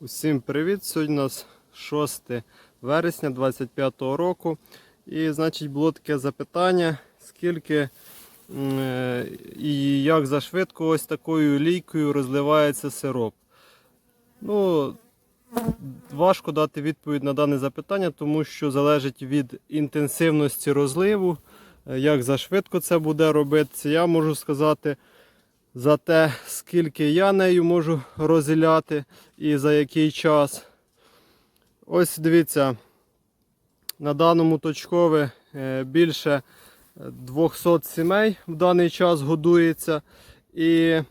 Усім привіт! Сьогодні у нас 6 вересня 25 року. І значить було таке запитання, скільки і як за швидко ось такою лійкою розливається сироп. Ну, важко дати відповідь на дане запитання, тому що залежить від інтенсивності розливу, е, як за швидко це буде робитися. Я можу сказати за те, скільки я нею можу розділяти і за який час. Ось дивіться, на даному точкові е, більше 200 сімей в даний час годується. І е,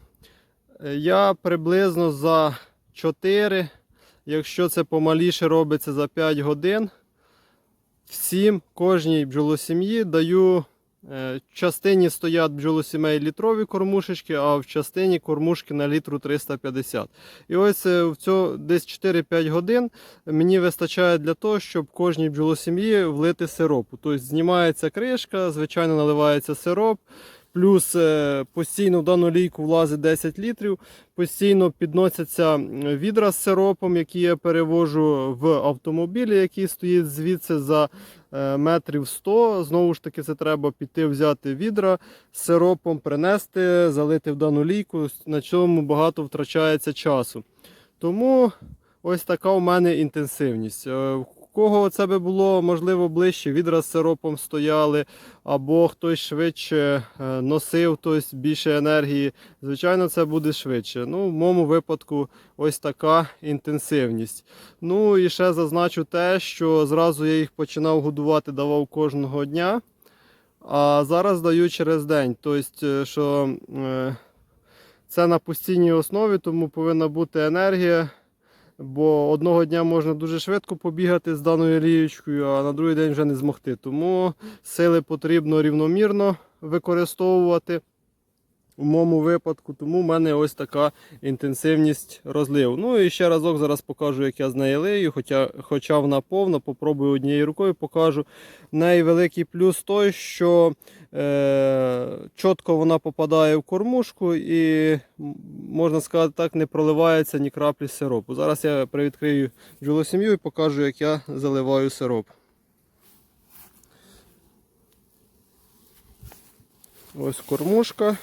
я приблизно за 4, якщо це помаліше робиться за 5 годин, всім кожній бджолосім'ї даю В частині стоять бджолосімей літрові кормушечки, а в частині кормушки на літру 350. І ось е, в цьо, десь 4-5 годин мені вистачає для того, щоб кожній бджолосім'ї влити сиропу. Тобто знімається кришка, звичайно, наливається сироп. Плюс е, постійно в дану лійку влазить 10 літрів, постійно підносяться відра з сиропом, які я перевожу в автомобілі, який стоїть звідси за е, метрів 100. Знову ж таки, це треба піти взяти відра з сиропом, принести, залити в дану лійку. На чому багато втрачається часу. Тому ось така у мене інтенсивність. Кого це би було можливо ближче, відра з сиропом стояли, або хтось швидше е, носив тобто більше енергії. Звичайно, це буде швидше. Ну, В моєму випадку ось така інтенсивність. Ну і ще зазначу те, що зразу я їх починав годувати, давав кожного дня. А зараз даю через день. Тобто, е, що е, це на постійній основі, тому повинна бути енергія. Бо одного дня можна дуже швидко побігати з даною лієчкою, а на другий день вже не змогти. Тому сили потрібно рівномірно використовувати у моєму випадку. Тому в мене ось така інтенсивність розливу. Ну і ще разок зараз покажу, як я з неї лию, хоча, хоча вона повна, попробую однією рукою покажу. В неї великий плюс той, що е, чітко вона попадає в кормушку і, можна сказати так, не проливається ні краплі сиропу. Зараз я привідкрию бджолосім'ю і покажу, як я заливаю сироп. Ось кормушка,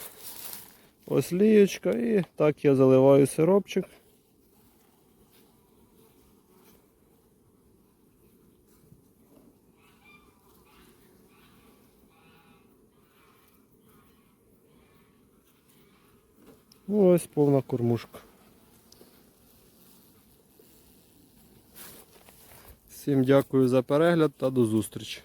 ось лієчка і так я заливаю сиропчик. Ось повна кормушка. Всім дякую за перегляд та до зустрічі.